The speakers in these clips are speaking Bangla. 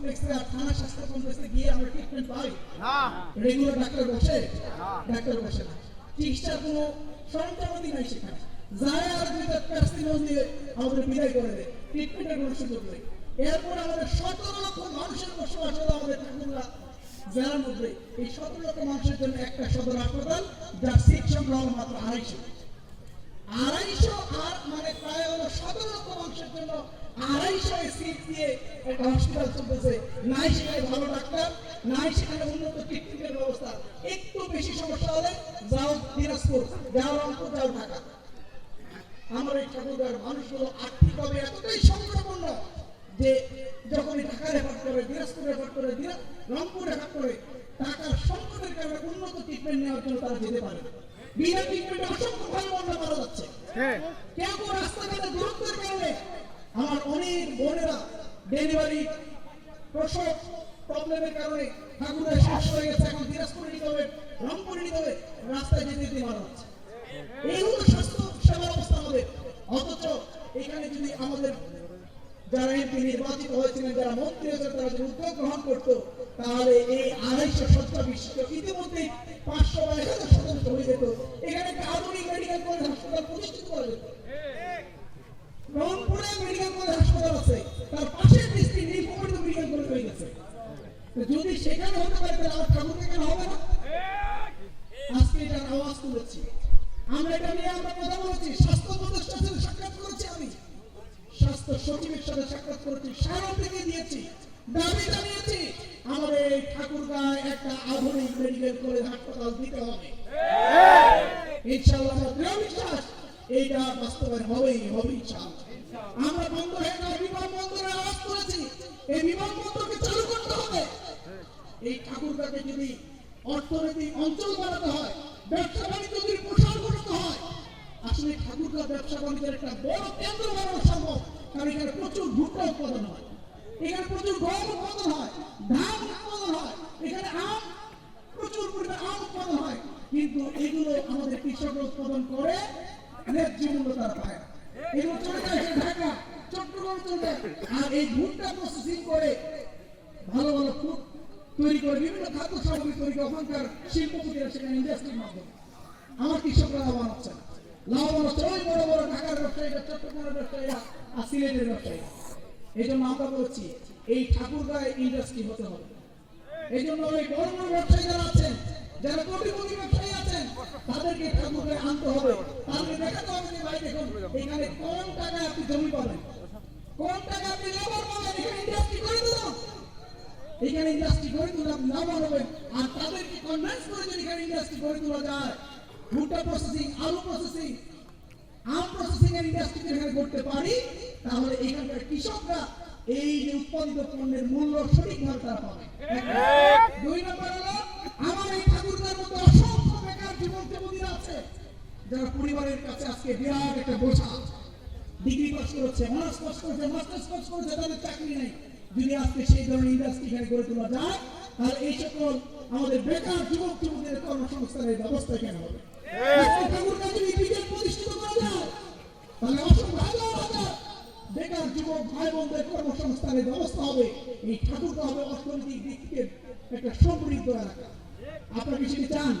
কমপ্লেক্সে আর থানা স্বাস্থ্য কমপ্লেক্সে গিয়ে আমরা ট্রিটমেন্ট পাই। না। রেগুলার ডাক্তার বসে। ডাক্তার বসে না। চিকিৎসার কোনো সরঞ্জামাদি নাই সেখানে। যায় আর দুই প্যারাসিটামল দিয়ে আমাদের বিদায় করে দেয়। ট্রিটমেন্টের কোনো সুযোগ নেই। এরপর আমাদের সতেরো লক্ষ মানুষের বসবাস হলো আমাদের ঠাকুরলা জেলার মধ্যে। এই সতেরো লক্ষ মানুষের জন্য একটা সদর হাসপাতাল যার সিট সংখ্যা মাত্র আড়াইশো। আড়াইশো আর মানে প্রায় হলো সতেরো লক্ষ মানুষের জন্য আড়াইশো সিট দিয়ে একটা হসপিটাল চলতেছে নাই সেখানে ভালো ডাক্তার নাই সেখানে উন্নত ট্রিটমেন্টের ব্যবস্থা। একটু বেশি সমস্যা হলে যাও দিনাজপুর যাও রংপুর যাও ঢাকা। আমার এই ঠাকুরগার মানুষগুলো আর্থিকভাবে এতটাই সংকটপূর্ণ যে যখনই ঢাকা রেফার করে দিনাজপুর রেফার করে রংপুর রেফার করে টাকার সংকটের কারণে উন্নত ট্রিটমেন্ট নেওয়ার জন্য তারা যেতে পারে বিনা ট্রিটমেন্টে অসংখ্য ভালো মন্দ মারা যাচ্ছে। কেউ কেউ রাস্তাঘাটে দূরত্বের কারণে আমার অনেক বোনেরা ডেলিভারি প্রসব প্রবলেমের কারণে ঠাকুরের শেষ হয়ে গেছে, এখন দিনাজপুরে নিতে হবে, রংপুরে নিতে হবে, রাস্তায় যেতে যেতে মারা যাচ্ছে এই হলো স্বাস্থ্য সেবার অবস্থা আমাদের অথচ এখানে যদি আমাদের যারা এমপি নির্বাচিত হয়েছিলেন, যারা মন্ত্রী হয়েছে তারা যদি উদ্যোগ গ্রহণ করতো, তাহলে এই আড়াইশো সত্তর বিশিষ্ট ইতিমধ্যে পাঁচশো বা এক হাজার সদস্য হয়ে যেত। সচিবের সাথে সাক্ষাৎ করেছি, সারা থেকে দিয়েছি, দাবি জানিয়েছি, আমাদের এই ঠাকুরগাঁয় একটা আধুনিক মেডিকেল কলেজ হাসপাতাল দিতে হবে। ইনশাআল্লাহ চালু করতে হবে। এই ঠাকুরগাঁকে যদি অর্থনৈতিক অঞ্চল বানাতে হয়, ব্যবসা বাণিজ্য যদি প্রসার হয়, আসলে ঠাকুরগাঁ ব্যবসা বাণিজ্যের একটা বড় কেন্দ্র বানানো সম্ভব। কারণ এখানে প্রচুর ভুট্টা উৎপাদন হয়। এখানে প্রচুর গম উৎপাদন হয়, ধান উৎপাদন হয়, এখানে আম, প্রচুর পরিমাণে আম উৎপাদন হয়। কিন্তু এগুলো আমাদের কৃষকরা উৎপাদন করে ন্যায্য মূল্য তারা পায়। এগুলো চলে যায় ঢাকা, চট্টগ্রাম চলে যায় আর এই ভুট্টা প্রসেসিং করে ভালো ভালো ফুড তৈরি করে, বিভিন্ন খাদ্য সামগ্রী তৈরি করে, ওখানকার শিল্পপতিরা সেখানে ইন্ডাস্ট্রির মাধ্যমে। আমার কৃষকরা লাভবান হচ্ছে না। লাভবান হচ্ছে ওই বড় বড় ঢাকার ব্যবসায়ীরা চট্টগ্রামের ব্যবসায়ীরা আর সিলেটের ব্যবসায়ীরা এই জন্য আমরা বলছি, এই ঠাকুরগাঁয় ইন্ডাস্ট্রি হতে হবে। এই জন্য ওই বড় বড় ব্যবসায়ী যারা আছেন, যারা কোটিপতি ব্যবসায়ী আছেন, তাদেরকে ঠাকুরকে আনতে হবে। তাদেরকে দেখাতে হবে যে ভাই দেখুন, এখানে কম টাকায় আপনি জমি পাবেন। কম টাকায় আপনি লেবার পাবেন, এখানে ইন্ডাস্ট্রি করে দিলাম এখানে ইন্ডাস্ট্রি গড়ে তোলা লাভবান হবেন। আর তাদেরকে কনভিন্স করে এখানে ইন্ডাস্ট্রি গড়ে তোলা যায় ভুট্টা প্রসেসিং আলু প্রসেসিং আম প্রসেসিং এর ইন্ডাস্ট্রি এখানে করতে পারি, তাহলে এখানকার কৃষকরা এই যে উৎপাদিত পণ্যের মূল্য সঠিকভাবে তারা পাবে। দুই নম্বর হলো, আমার এই ঠাকুরদার মধ্যে অসংখ্য বেকার জীবন জীবনীরা আছে, যারা পরিবারের কাছে আজকে বিরাট একটা বোঝা। ডিগ্রি পাস করেছে অনার্স পাস করেছে মাস্টার্স পাস করেছে, তাদের চাকরি নেই। যদি আজকে সেই ধরনের ইন্ডাস্ট্রি এখানে গড়ে তোলা যায়, তাহলে এই সকল আমাদের বেকার যুবক যুবতীদের কর্মসংস্থানের ব্যবস্থা কেন হবে? কর্মসংস্থানের ব্যবস্থা হবে এই ঠাকুরগাঁ হবে অর্থনৈতিক দিক থেকে একটা সমৃদ্ধ এলাকা আপনারা চান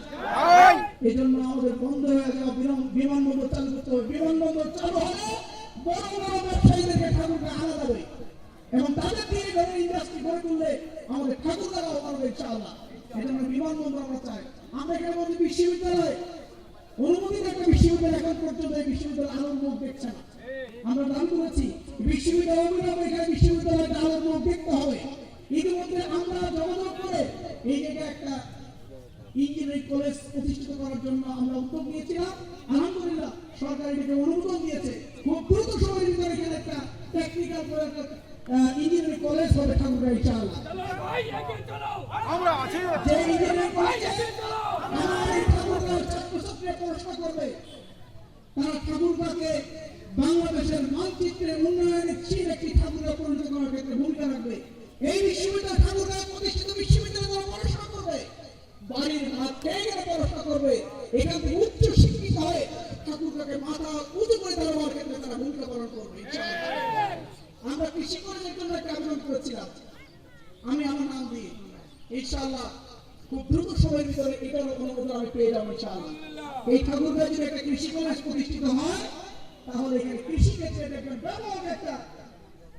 এই জন্য আমাদের বন্ধ হয়ে যাওয়া বিমানবন্দর চালু করতে হবে বিমানবন্দর চালু হলে বড় যাবে এবং তাদের দিয়ে ধরে ইন্ডাস্ট্রি আমাদের ঠাকুরদারাও পারবে ইনশাআল্লাহ এই জন্য বিমানবন্দর আমরা চাই। আমরা বিশ্ববিদ্যালয় অনুমোদিত একটা বিশ্ববিদ্যালয় এখন পর্যন্ত এই বিশ্ববিদ্যালয় আলোর মুখ দেখছে না। আমরা দাবি করেছি বিশ্ববিদ্যালয় অবিলম্বে এখানে বিশ্ববিদ্যালয়টা আলোর মুখ দেখতে হবে। ইতিমধ্যে আমরা যোগাযোগ করে এই জায়গায় একটা ইঞ্জিনিয়ারিং কলেজ প্রতিষ্ঠিত করার জন্য আমরা উদ্যোগ নিয়েছিলাম। আলহামদুলিল্লাহ সরকার এটাকে অনুমোদন দিয়েছে। খুব দ্রুত সময়ের ভিতরে এখানে একটা টেকনিক্যাল ইঞ্জিনিয়ারিং কলেজ হবে ঠাকুরগাঁ ইনশাআল্লাহ। আমরা আছি। যে ইঞ্জিনিয়ারিং কলেজে আমার এই ঠাকুরগাঁও ছাত্রছাত্রীরা পড়াশোনা করবে। তারা ঠাকুরগাঁকে বাংলাদেশের মানচিত্রে উন্নয়নের চীন একটি ঠাকুরগাঁ পরিণত করার ক্ষেত্রে ভূমিকা রাখবে। এই বিশ্ববিদ্যালয় ঠাকুরগাঁও প্রতিষ্ঠিত বিশ্ববিদ্যালয়ে পড়াশোনা করবে। বাড়ির খেয়ে পড়াশোনা করবে। এখান থেকে উচ্চ শিক্ষিত ঠাকুরগাঁকে মাথা উঁচু করে দেওয়ার ক্ষেত্রে তারা ভূমিকা পালন করবে। আমরা কৃষি কলেজের জন্য একটা আবেদন করেছিলাম। আমি আমার নাম দিই ইনশাআল্লাহ, খুব দ্রুত সময়ের ভিতরে এটার অনুমোদন আমি পেয়ে যাব, ইনশাআল্লাহ। এই ঠাকুরগাঁ যদি একটা কৃষি কলেজ প্রতিষ্ঠিত হয় তাহলে এখানে কৃষি ক্ষেত্রে দেখবেন ব্যাপক একটা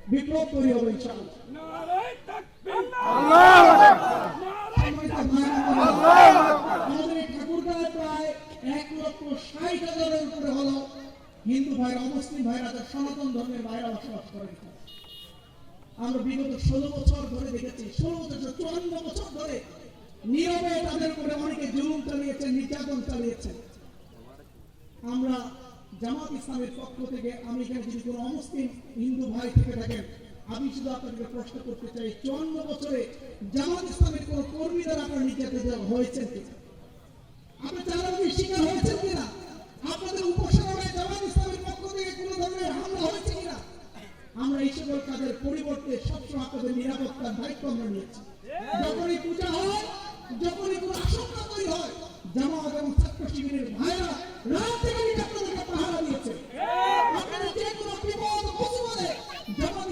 বিপ্লব তৈরি হবে ইনশাআল্লাহ। নারায় তাকবীর। সম্মানিত ভাই-বোনেরা, আমাদের এই ঠাকুরগাঁয়ে প্রায় এক লক্ষ ষাট হাজারের উপরে হলো হিন্দু ভাইরা অমুসলিম ভাইরা যারা সনাতন ধর্মের ভাইরা বসবাস করে এখানে। আমরা বিগত ষোলো বছর ধরে দেখেছি ষোলো বছর চুয়ান্ন বছর ধরে নীরবে তাদের উপরে অনেকে জুলুম চালিয়েছেন নির্যাতন চালিয়েছেন। আমরা জামাত ইসলামের পক্ষ থেকে আমি যদি কোনো অমুসলিম হিন্দু ভাই থেকে থাকেন, আমি শুধু আপনাদেরকে প্রশ্ন করতে চাই, চুয়ান্ন বছরে জামাত ইসলামের কোন কর্মী দ্বারা আপনার নির্যাতিত হয়েছেন কিনা? আপনি চালাকি শিকার হয়েছেন কিনা? আপনাদের জামাত ইসলামের পক্ষ থেকে কোনো ধরনের হামলা হয়েছে কিনা? আমরা এই সকল কাজের পরিবর্তে সবসময় আপনাদের নিরাপত্তার দায়িত্ব আমরা নিয়েছি। যখনই পূজা হয়, যখনই কোনো আশঙ্কা তৈরি হয় জামাত এবং ছাত্র শিবিরের ভাইরা রাত থেকে আপনাদেরকে পাহারা দিয়েছে জামাত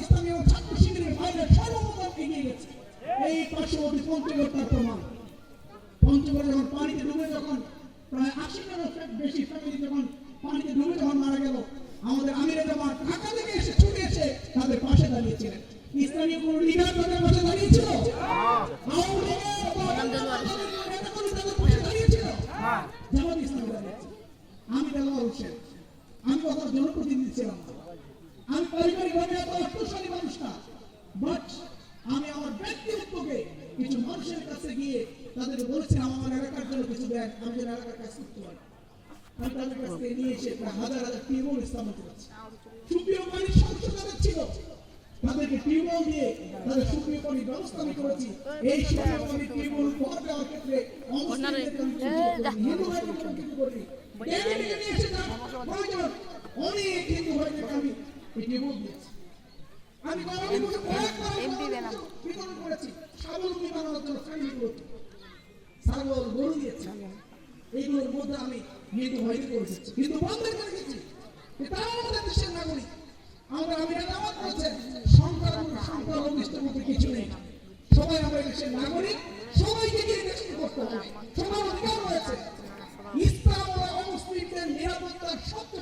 আমাদের আমিরে ঢাকা থেকে এসে ছুটে এসে তাদের পাশে দাঁড়িয়েছিলেন। ইসলামী কোন জনপ্রতিনিধি ছিলাম। আমি পারিবারিকভাবে এত অর্থশালী মানুষ না বাট আমি আমার ব্যক্তিগতকে কিছু মানুষের কাছে গিয়ে তাদেরকে বলেছিলাম আমার এলাকার জন্য কিছু দেন আমি যেন এলাকার কাজ করতে পারি। আমি তাদের কাছ থেকে নিয়ে এসে প্রায় হাজার হাজার টিউবওয়েল স্থাপন করেছি। সুপ্রিয় পানির সমস্যা তাদের ছিল তাদেরকে টিউবওয়েল দিয়ে তাদের সুপ্রিয় পানির ব্যবস্থা আমি করেছি। এই সুপ্রিয় পানির টিউবওয়েল উপহার দেওয়ার ক্ষেত্রে করিনি, হিন্দু ডেকে নিয়ে এসে যান, প্রয়োজন। অনেক হিন্দু ভাইদেরকে আমি টিউবওয়েল দিয়েছি। আমি পশু কয়েকবার বিতরণ করেছি। স্বাবলম্বী বানানোর জন্য করেছি ছাগল গরু দিয়েছি। এইগুলোর মধ্যে আমি হিন্দু ভাইকে করেছি কিন্তু বন্ধ করে দিয়েছি তারা আমাদের দেশের নাগরিক। আমরা আমি দাওয়াত করছেন সংখ্যালঘু সংখ্যালঘিষ্ঠের মধ্যে কিছু নেই। সবাই আমাদের দেশের নাগরিক সবাইকে নিয়ে দেশকে করতে হবে। সবার অধিকার রয়েছে।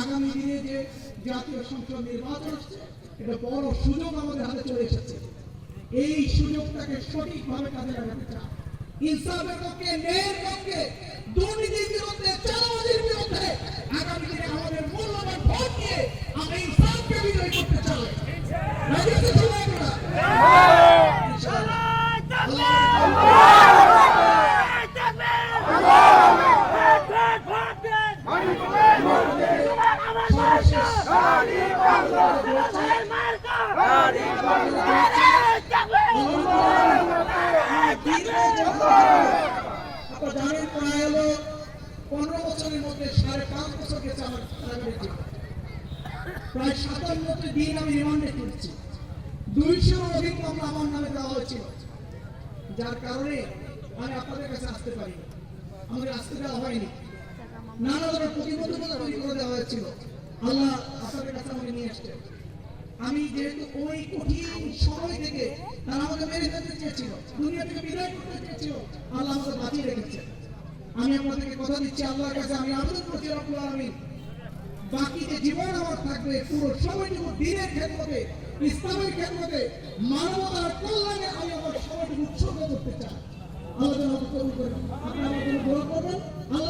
আগামী আমাদের হাতে চলে এসেছে। এই সুযোগটাকে সঠিকভাবে আমাদের মূল্যবান ভোট নিয়ে আমরা ইনসাফকে বিজয় করতে চাই রাজি আছেন সবাই আমরা? ইনশাআল্লাহ। আল্লাহ আপনারা পনেরো বছরের মধ্যে সাড়ে পাঁচ বছর প্রায় সাতান্নটি দিন আমি রিমান্ডে করেছি দুইশোর অধিক আমার নামে দেওয়া হয়েছিল। যার কারণে আমি আপনাদের কাছে আসতে পারি আমাকে আসতে দেওয়া হয়নি। নানা ধরনের প্রতিবন্ধকতা তৈরি করে দেওয়া হয়েছিল। আল্লাহ আপনাদের কাছে আমাকে নিয়ে আসছে আমি যেহেতু ওই কঠিন সময় থেকে তারা আমাকে মেরে ফেলতে চেয়েছিল, দুনিয়া থেকে বিদায় করতে চেয়েছিল, আল্লাহ আমাকে বাঁচিয়ে রেখেছে আমি আপনাদেরকে কথা দিচ্ছি, আল্লাহর কাছে আমি আবেদন করছি, রব্বুল আলামিন। বাকি যে জীবন আমার থাকবে, পুরো সময়টুকু দিনের ক্ষেত্রে ইসলামের ক্ষেত্রে মানবতার কল্যাণে আমি আমার সময়টুকু উৎসর্গ করতে চাই। আল্লাহ কবুল করে আপনি আমার জন্য করবেন। আল্লাহ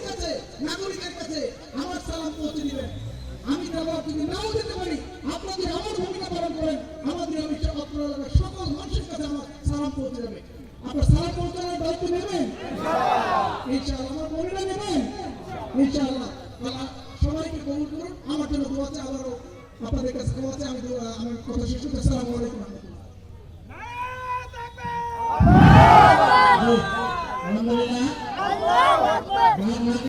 নাগরিকের কাছে আমার সালাম পৌঁছে দিবেন। আমি দেবো যদি নাও দিতে পারি। আপনারা যদি আমার ভূমিকা পালন করেন আমাদের আমি অত্র সকল মানুষের কাছে আমার সালাম পৌঁছে যাবে আপনার সালাম পৌঁছানোর দায়িত্ব নেবেন? ইনশাআল্লাহ আমার বোনেরা নেবেন? ইনশাআল্লাহ। সবাইকে কবুল করুন। আমার জন্য দোয়া আছে আবারও আপনাদের কাছে দোয়া আছে আমি আমার কথা শেষ করতে আসসালামু আলাইকুম আলহামদুলিল্লাহ।